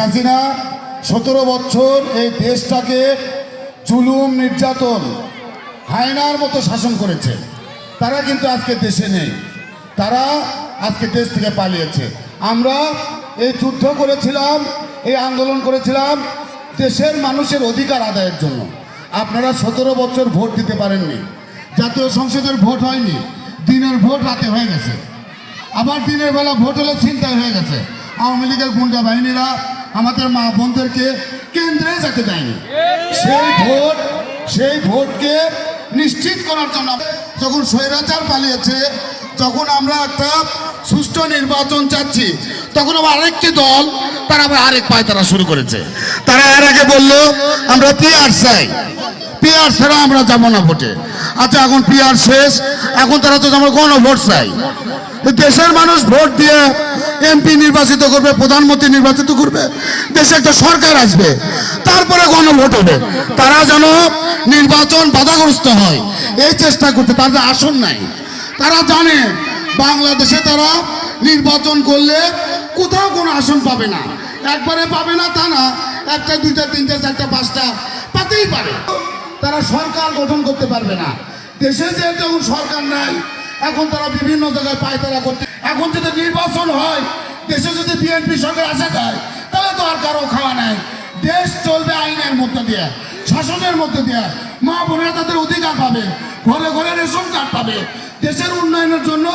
হাসিনা, সতেরো বছর এই দেশটাকে জুলুম, নির্যাতন, হায়নার মতো শাসন করেছে। তারা কিন্তু আজকে দেশে নেই। তারা আজকে দেশ থেকে পালিয়েছে। আমরা এই যুদ্ধ করেছিলাম, এই আন্দোলন করেছিলাম দেশের মানুষের অধিকার আদায়ের জন্য। আপনারা সতেরো বছর ভোট দিতে পারেননি। জাতীয় সংসদের ভোট হয়নি। দিনের ভোট রাতে হয়ে গেছে। আবার দিনের বেলা ভোট হলে চিন্তায় হয়ে গেছে। আওয়ামী লীগের গুন্ডা বাহিনীরা আমাদের মা বোনদেরকে কেন্দ্রে যেতে দেয়নি। সেই ভোট সেই ভোটকে নিশ্চিত করার জন্য যখন স্বৈরাচার পালিয়েছে যখন আমরা একটা সুষ্ঠু নির্বাচন চাচ্ছি তখন আবার আরেকটি দল তারা আবার আরেক পায়তারা শুরু করেছে। তারা এর আগে বলল আমরা পিআর চাই। পিআর ছাড়া আমরা যাব না ভোটে। আচ্ছা এখন পিআর শেষ। এখন তারা তো আমরা গণভোট চাই। দেশের মানুষ ভোট দিয়ে এমপি নির্বাচিত করবে, প্রধানমন্ত্রী নির্বাচিত করবে, দেশে একটা সরকার আসবে, তারপরে গণভোট হবে। তারা যেন নির্বাচন বাধাগ্রস্ত হয়, এই চেষ্টা করতে তাদের আসন নাই। তারা জানে, বাংলাদেশে তারা নির্বাচন করলে কোথাও কোনো আসন পাবে না। একবারে পাবে না তা না, একটা, দুইটা, তিনটা, চারটা, পাঁচটা, পাতেই পারে। তারা সরকার গঠন করতে পারবে না। দেশে যে যখন সরকার নাই, এখন তারা বিভিন্ন জায়গায় পায়তারা করতে এখন যদি নির্বাচন হয়, দেশে যদি বিএনপি সরকার আসা যায়, তাহলে তো আর কারও খাওয়া নাই। দেশ চলবে আইনের মধ্যে দিয়ে, শাসনের মধ্যে দিয়ে। মা বোনেরা তাদের অধিকার পাবে, ঘরে ঘরে রেশন কার্ড পাবে। দেশের উন্নয়নের জন্য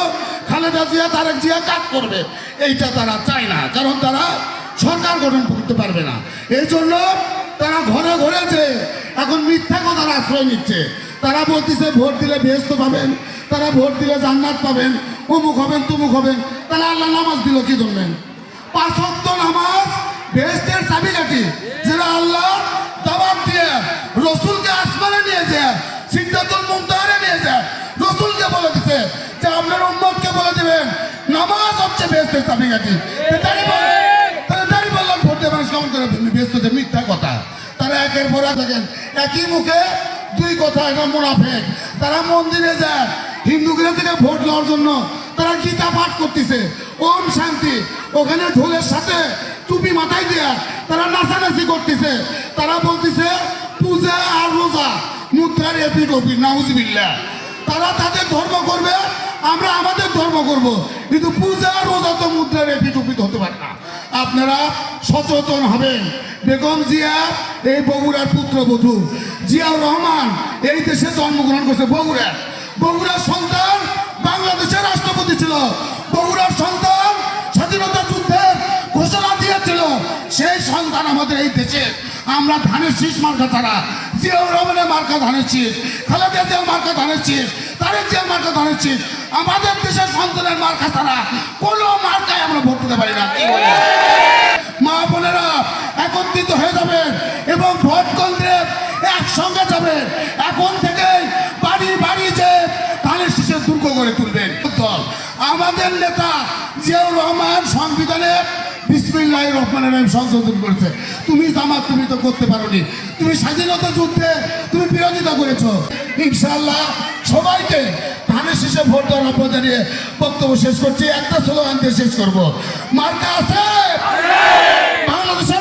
খালেদা জিয়া, তারেক জিয়া কাজ করবে। এইটা তারা চায় না, কারণ তারা সরকার গঠন করতে পারবে না। এই জন্য তারা ঘরে ঘরেছে এখন মিথ্যা কথার আশ্রয় নিচ্ছে। তারা বলতেছে, ভোট দিলে বেহস্ত পাবেন, তারা ভোট দিলে জান্নাত পাবেন অমুক হবেন, তুমুক হবেন। তাহলে আল্লাহ নামাজ দিল কি ধরবেন পাঁচ ওয়াক্ত নামাজ বেহেস্তের চাবিকাঠি। যেটা আল্লাহ দাবাব দিয়ে রসুলকে আসমানে নিয়ে যায়, সিদ্ধাতুল মুমতাহারে নিয়ে যায়, রসুলকে বলে দিছে যে, আপনার উম্মতকে বলে দিবেন, নামাজ হচ্ছে বেহেস্তের চাবিকাঠি। তাই হচ্ছে মিথ্যা কথা। তারা একের পর দেখেন, একই মুখে দুই কথা এটা মোনাফেক। তারা মন্দিরে যায় হিন্দুগুলো থেকে ভোট নেওয়ার জন্য তারা গীতা পাঠ করতেছে। ওম শান্তি, ওখানে ঢোলের সাথে টুপি মাথায় দিয়া তারা নাচানাচি করতেছে। তারা বলতেছে, পূজা আর রোজা, মুদ্রার এপিট ওপিট নাউজবিল্লা তারা তাদের ধর্ম করবে আমরা আমাদের ধর্ম করব। কিন্তু পূজা রোজা তো মুদ্রার এপিট ওপিট হতে পারে না। আপনারা সচেতন হবেন। বেগম জিয়া, এই বগুড়ার পুত্রবধূ। জিয়াউর রহমান, এই দেশে জন্মগ্রহণ করছে বগুড়া বগুড়ার সন্তান বাংলাদেশের রাষ্ট্রপতি ছিল। বগুড়ার সন্তান স্বাধীনতা যুদ্ধের ঘোষণা দিয়েছিল। সেই সন্তান আমাদের এই দেশে। আমরা ধানের শীষ মার্কা ছাড়া জিয়াউর রহমানের মার্কা ধানের শীষ। খালেদা জিয়ার মার্কা ধানের শীষ। তারেক জিয়ার মার্কা ধানের শীষ। আমাদের দেশের সন্তানের মার্কা ছাড়া কোনো মার্কায় আমরা ভোট দিতে পারি না? মা বোনেরা, একত্রিত হয়ে যাবেন এবং ভোট কেন্দ্রে একসঙ্গে যাবেন। এখন থেকেই বাড়ি বাড়ি যে ধানের শীষের দুর্গ করে তুলবেন। আমাদের নেতা জিয়াউর রহমান সংবিধানে বিসমিল্লাহ রহমানের রহিম সংশোধন করেছে। তুমি জামাত, তুমি তো করতে পারোনি। তুমি স্বাধীনতা যুদ্ধে তুমি বিরোধিতা করেছ। ইনশাআল্লাহ সবাইকে ধানের শেষে ভোট দেওয়ার আহ্বান জানিয়ে বক্তব্য শেষ করছি। একটা স্লোগান দিয়ে শেষ করব। মার্কা আছে? বাংলাদেশের